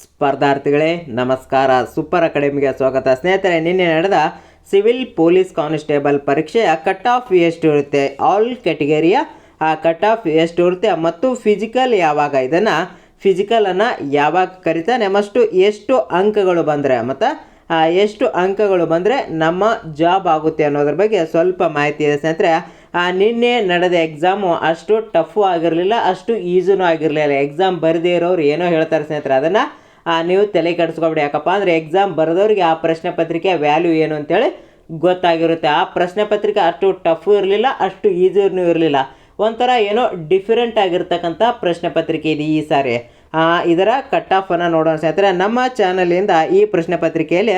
ಸ್ಪರ್ಧಾರ್ಥಿಗಳೇ, ನಮಸ್ಕಾರ. ಸೂಪರ್ ಅಕಾಡೆಮಿಗೆ ಸ್ವಾಗತ. ಸ್ನೇಹಿತರೆ, ನಿನ್ನೆ ನಡೆದ ಸಿವಿಲ್ ಪೊಲೀಸ್ ಕಾನ್ಸ್ಟೇಬಲ್ ಪರೀಕ್ಷೆಯ ಕಟ್ ಆಫ್ ಎಷ್ಟು ಇರುತ್ತೆ? ಆಲ್ ಕ್ಯಾಟಗರಿಯ, ಆ ಕಟ್ ಆಫ್ ಎಷ್ಟು ಇರುತ್ತೆ ಮತ್ತು ಫಿಸಿಕಲ್ ಯಾವಾಗ? ಇದನ್ನು ಫಿಸಿಕಲನ್ನು ಯಾವಾಗ ಕರಿತಾನೆ ಮಷ್ಟು ಎಷ್ಟು ಅಂಕಗಳು ಬಂದರೆ, ಮತ್ತು ಎಷ್ಟು ಅಂಕಗಳು ಬಂದರೆ ನಮ್ಮ ಜಾಬ್ ಆಗುತ್ತೆ ಅನ್ನೋದ್ರ ಬಗ್ಗೆ ಸ್ವಲ್ಪ ಮಾಹಿತಿ ಇದೆ. ಸ್ನೇಹಿತರೆ ನಿನ್ನೆ ನಡೆದ ಎಕ್ಸಾಮು ಅಷ್ಟು ಟಫು ಆಗಿರಲಿಲ್ಲ, ಅಷ್ಟು ಈಸಿನೂ ಆಗಿರಲಿಲ್ಲ. ಎಕ್ಸಾಮ್ ಬರದೇ ಇರೋರು ಏನೋ ಹೇಳ್ತಾರೆ ಸ್ನೇಹಿತರೆ. ಅದನ್ನು ನೀವು ತಲೆ ಕೆಡಿಸ್ಕೊಬೇಡಿ. ಯಾಕಪ್ಪ ಅಂದರೆ ಎಕ್ಸಾಮ್ ಬರೆದವ್ರಿಗೆ ಆ ಪ್ರಶ್ನೆ ಪತ್ರಿಕೆ ವ್ಯಾಲ್ಯೂ ಏನು ಅಂತೇಳಿ ಗೊತ್ತಾಗಿರುತ್ತೆ. ಆ ಪ್ರಶ್ನೆ ಪತ್ರಿಕೆ ಅಷ್ಟು ಟಫು ಇರಲಿಲ್ಲ, ಅಷ್ಟು ಈಸಿನೂ ಇರಲಿಲ್ಲ. ಒಂಥರ ಏನೋ ಡಿಫರೆಂಟ್ ಆಗಿರ್ತಕ್ಕಂಥ ಪ್ರಶ್ನೆ ಪತ್ರಿಕೆ ಇದೆ ಈ ಸಾರಿ. ಇದರ ಕಟ್ ಆಫನ್ನು ನೋಡೋಣ ಸ್ನೇಹಿತರೆ. ನಮ್ಮ ಚಾನಲಿಂದ ಈ ಪ್ರಶ್ನೆ ಪತ್ರಿಕೆಯಲ್ಲಿ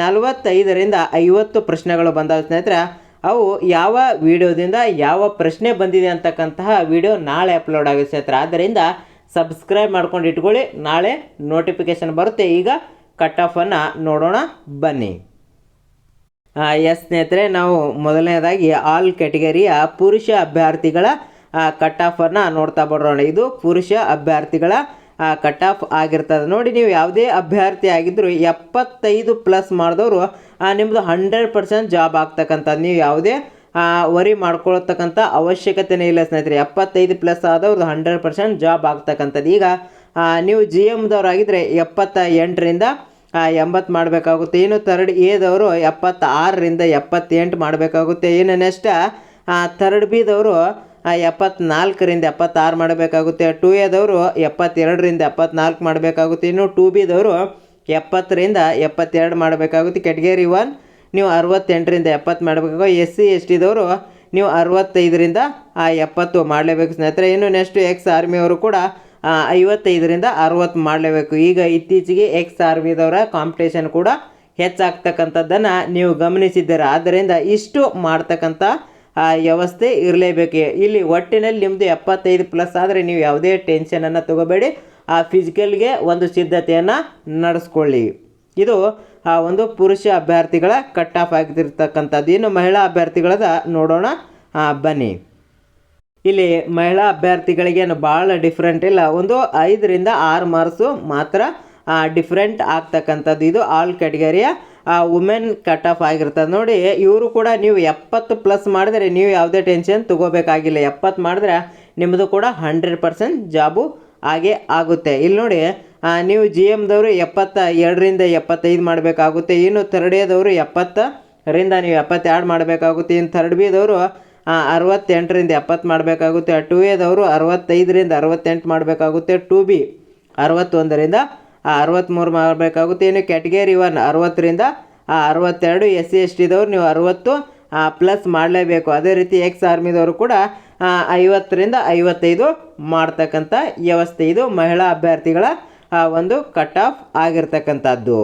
ನಲವತ್ತೈದರಿಂದ ಐವತ್ತು ಪ್ರಶ್ನೆಗಳು ಬಂದವು ಸ್ನೇಹಿತರೆ. ಅವು ಯಾವ ವಿಡಿಯೋದಿಂದ ಯಾವ ಪ್ರಶ್ನೆ ಬಂದಿದೆ ಅಂತಕ್ಕಂತಹ ವಿಡಿಯೋ ನಾಳೆ ಅಪ್ಲೋಡ್ ಆಗುತ್ತೆ ಸ್ನೇಹಿತರೆ. ಆದ್ದರಿಂದ ಸಬ್ಸ್ಕ್ರೈಬ್ ಮಾಡ್ಕೊಂಡು ಇಟ್ಕೊಳ್ಳಿ. ನಾಳೆ ನೋಟಿಫಿಕೇಶನ್ ಬರುತ್ತೆ. ಈಗ ಕಟ್ ಆಫನ್ನು ನೋಡೋಣ. ಬನ್ನಿ. ಎಸ್ ಸ್ನೇಹಿತರೆ, ನಾವು ಮೊದಲನೇದಾಗಿ ಆಲ್ ಕ್ಯಾಟಗರಿಯ ಪುರುಷ ಅಭ್ಯರ್ಥಿಗಳ ಕಟ್ ಆಫನ್ನು ನೋಡ್ತಾ ಬರೋಣ. ಇದು ಪುರುಷ ಅಭ್ಯರ್ಥಿಗಳ ಕಟ್ ಆಫ್ ಆಗಿರ್ತದೆ. ನೋಡಿ, ನೀವು ಯಾವುದೇ ಅಭ್ಯರ್ಥಿ ಆಗಿದ್ದರೂ ಎಪ್ಪತ್ತೈದು ಪ್ಲಸ್ ಮಾಡಿದವರು ನಿಮ್ಮದು ಹಂಡ್ರೆಡ್ ಪರ್ಸೆಂಟ್ ಜಾಬ್ ಆಗ್ತಕ್ಕಂಥದ್ದು. ನೀವು ಯಾವುದೇ ವರಿ ಮಾಡ್ಕೊಳ್ತಕ್ಕಂಥ ಅವಶ್ಯಕತೆನೇ ಇಲ್ಲ ಸ್ನೇಹಿತರೆ. ಎಪ್ಪತ್ತೈದು ಪ್ಲಸ್ ಆದವ್ರದ್ದು ಹಂಡ್ರೆಡ್ ಪರ್ಸೆಂಟ್ ಜಾಬ್ ಆಗ್ತಕ್ಕಂಥದ್ದು. ಈಗ ನೀವು ಜಿ ಎಮ್ದವ್ರಾಗಿದ್ದರೆ ಎಪ್ಪತ್ತ ಎಂಟರಿಂದ ಎಂಬತ್ತು ಮಾಡಬೇಕಾಗುತ್ತೆ. ಇನ್ನು ತರ್ಡ್ ಎದವರು ಎಪ್ಪತ್ತಾರರಿಂದ ಎಪ್ಪತ್ತೆಂಟು ಮಾಡಬೇಕಾಗುತ್ತೆ. ಇನ್ನು ನೆಕ್ಸ್ಟ್ ತರ್ಡ್ ಬಿದವರು ಎಪ್ಪತ್ನಾಲ್ಕರಿಂದ ಎಪ್ಪತ್ತಾರು ಮಾಡಬೇಕಾಗುತ್ತೆ. ಟು ಎದವರು ಎಪ್ಪತ್ತೆರಡರಿಂದ ಎಪ್ಪತ್ನಾಲ್ಕು ಮಾಡಬೇಕಾಗುತ್ತೆ. ಇನ್ನು ಟು ಬಿದವರು ಎಪ್ಪತ್ತರಿಂದ ಎಪ್ಪತ್ತೆರಡು ಮಾಡಬೇಕಾಗುತ್ತೆ. ಕೆಟಗರಿ ಒನ್ ನೀವು ಅರವತ್ತೆಂಟರಿಂದ ಎಪ್ಪತ್ತು ಮಾಡಬೇಕು. ಎಸ್ ಸಿ, ಎಸ್ ಟಿದವರು ನೀವು ಅರವತ್ತೈದರಿಂದ ಆ ಎಪ್ಪತ್ತು ಮಾಡಲೇಬೇಕು. ಸ್ನೇಹಿತರೆ, ಇನ್ನು ನೆಕ್ಸ್ಟ್ ಎಕ್ಸ್ ಆರ್ಮಿಯವರು ಕೂಡ ಐವತ್ತೈದರಿಂದ ಅರವತ್ತು ಮಾಡಲೇಬೇಕು. ಈಗ ಇತ್ತೀಚೆಗೆ ಎಕ್ಸ್ ಆರ್ಮಿದವರ ಕಾಂಪಿಟೇಷನ್ ಕೂಡ ಹೆಚ್ಚಾಗ್ತಕ್ಕಂಥದ್ದನ್ನು ನೀವು ಗಮನಿಸಿದ್ದೀರ. ಆದ್ದರಿಂದ ಇಷ್ಟು ಮಾಡ್ತಕ್ಕಂಥ ವ್ಯವಸ್ಥೆ ಇರಲೇಬೇಕು. ಇಲ್ಲಿ ಒಟ್ಟಿನಲ್ಲಿ ನಿಮ್ಮದು ಎಪ್ಪತ್ತೈದು ಪ್ಲಸ್ ಆದರೆ ನೀವು ಯಾವುದೇ ಟೆನ್ಷನನ್ನು ತಗೋಬೇಡಿ. ಆ ಫಿಸಿಕಲ್ಗೆ ಒಂದು ಸಿದ್ಧತೆಯನ್ನು ನಡೆಸ್ಕೊಳ್ಳಿ. ಇದು, ಆ, ಒಂದು ಪುರುಷ ಅಭ್ಯರ್ಥಿಗಳ ಕಟ್ ಆಫ್ ಆಗಿರ್ತಕ್ಕಂಥದ್ದು. ಇನ್ನು ಮಹಿಳಾ ಅಭ್ಯರ್ಥಿಗಳದ ನೋಡೋಣ. ಬನ್ನಿ. ಇಲ್ಲಿ ಮಹಿಳಾ ಅಭ್ಯರ್ಥಿಗಳಿಗೇನು ಭಾಳ ಡಿಫ್ರೆಂಟ್ ಇಲ್ಲ. ಒಂದು ಐದರಿಂದ ಆರು ಮಾರ್ಕ್ಸು ಮಾತ್ರ ಡಿಫ್ರೆಂಟ್ ಆಗ್ತಕ್ಕಂಥದ್ದು. ಇದು ಆಲ್ ಕ್ಯಾಟಗರಿಯ ವುಮೆನ್ ಕಟ್ ಆಫ್ ಆಗಿರ್ತದೆ. ನೋಡಿ, ಇವರು ಕೂಡ ನೀವು ಎಪ್ಪತ್ತು ಪ್ಲಸ್ ಮಾಡಿದ್ರೆ ನೀವು ಯಾವುದೇ ಟೆನ್ಷನ್ ತಗೋಬೇಕಾಗಿಲ್ಲ. ಎಪ್ಪತ್ತು ಮಾಡಿದ್ರೆ ನಿಮ್ಮದು ಕೂಡ ಹಂಡ್ರೆಡ್ ಪರ್ಸೆಂಟ್ ಜಾಬು ಹಾಗೆ ಆಗುತ್ತೆ. ಇಲ್ಲಿ ನೋಡಿ ನೀವು ಜಿ ಎಮ್ದವರು ಎಪ್ಪತ್ತ ಎರಡರಿಂದ ಎಪ್ಪತ್ತೈದು ಮಾಡಬೇಕಾಗುತ್ತೆ. ಇನ್ನು ಥರ್ಡ್ ಎದವರು ಎಪ್ಪತ್ತರಿಂದ ನೀವು ಎಪ್ಪತ್ತೆರಡು ಮಾಡಬೇಕಾಗುತ್ತೆ. ಇನ್ನು ಥರ್ಡ್ ಬಿದವರು ಅರವತ್ತೆಂಟರಿಂದ ಎಪ್ಪತ್ತು ಮಾಡಬೇಕಾಗುತ್ತೆ. ಟು ಎದವರು ಅರವತ್ತೈದರಿಂದ ಅರವತ್ತೆಂಟು ಮಾಡಬೇಕಾಗುತ್ತೆ. ಟು ಬಿ ಅರವತ್ತೊಂದರಿಂದ ಅರವತ್ತ್ಮೂರು ಮಾಡಬೇಕಾಗುತ್ತೆ. ಇನ್ನು ಕ್ಯಾಟಗರಿ ಒನ್ ಅರವತ್ತರಿಂದ ಅರವತ್ತೆರಡು ಎಸ್ ಸಿ ಎಸ್ ಟಿದವ್ರು ನೀವು ಅರವತ್ತು ಪ್ಲಸ್ ಮಾಡಲೇಬೇಕು. ಅದೇ ರೀತಿ ಎಕ್ಸ್ ಆರ್ಮಿದವರು ಕೂಡ ಐವತ್ತರಿಂದ ಐವತ್ತೈದು ಮಾಡ್ತಕ್ಕಂಥ ವ್ಯವಸ್ಥೆ ಇದು ಮಹಿಳಾ ಅಭ್ಯರ್ಥಿಗಳ ಆ, ಒಂದು ಕಟ್ ಆಫ್ ಆಗಿರ್ತಕ್ಕಂಥದ್ದು.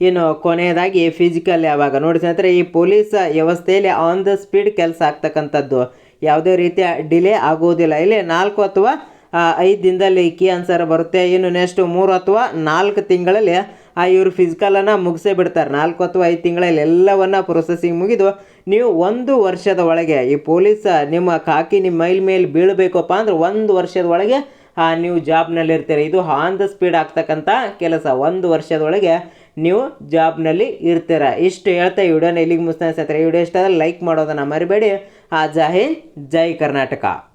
ಇನ್ನು ಕೊನೆಯದಾಗಿ ಫಿಸಿಕಲ್ ಯಾವಾಗ? ನೋಡಿ ಸ್ನೇಹಿತರೆ ಈ ಪೊಲೀಸ್ ವ್ಯವಸ್ಥೆಯಲ್ಲಿ ಆನ್ ದ ಸ್ಪೀಡ್ ಕೆಲಸ ಆಗ್ತಕ್ಕಂಥದ್ದು. ಯಾವುದೇ ರೀತಿಯ ಡಿಲೇ ಆಗುವುದಿಲ್ಲ. ಇಲ್ಲಿ ನಾಲ್ಕು ಅಥವಾ ಐದು ದಿನದಲ್ಲಿ ಕೀ ಆನ್ಸರ್ ಬರುತ್ತೆ. ಇನ್ನು ನೆಕ್ಸ್ಟ್ ಮೂರು ಅಥವಾ ನಾಲ್ಕು ತಿಂಗಳಲ್ಲಿ ಆ ಇವರು ಫಿಸಿಕಲನ್ನು ಮುಗಿಸೇ ಬಿಡ್ತಾರೆ. ನಾಲ್ಕು ಅಥವಾ ಐದು ತಿಂಗಳಲ್ಲಿ ಎಲ್ಲವನ್ನು ಪ್ರೊಸೆಸಿಂಗ್ ಮುಗಿದು ನೀವು ಒಂದು ವರ್ಷದ ಒಳಗೆ ಈ ಪೊಲೀಸ್ ನಿಮ್ಮ ಕಾಕಿ ನಿಮ್ಮ ಮೈಲ್ ಮೇಲೆ ಬೀಳಬೇಕಪ್ಪ ಅಂದ್ರೆ ಒಂದು ವರ್ಷದ ಒಳಗೆ ನೀವು ಜಾಬ್ನಲ್ಲಿರ್ತೀರಿ ಇದು ಆನ್ ದ ಸ್ಪೀಡ್ ಆಗ್ತಕ್ಕಂಥ ಕೆಲಸ. ಒಂದು ವರ್ಷದೊಳಗೆ ನೀವು ಜಾಬ್ನಲ್ಲಿ ಇರ್ತೀರ. ಇಷ್ಟು ಹೇಳ್ತಾ ವಿಡಿಯೋನ ಇಲ್ಲಿಗೆ ಈ ವಿಡಿಯೋ ಇಷ್ಟ ಲೈಕ್ ಮಾಡೋದನ್ನು ಮರಿಬೇಡಿ. ಆ, ಜೈ ಜೈ ಕರ್ನಾಟಕ.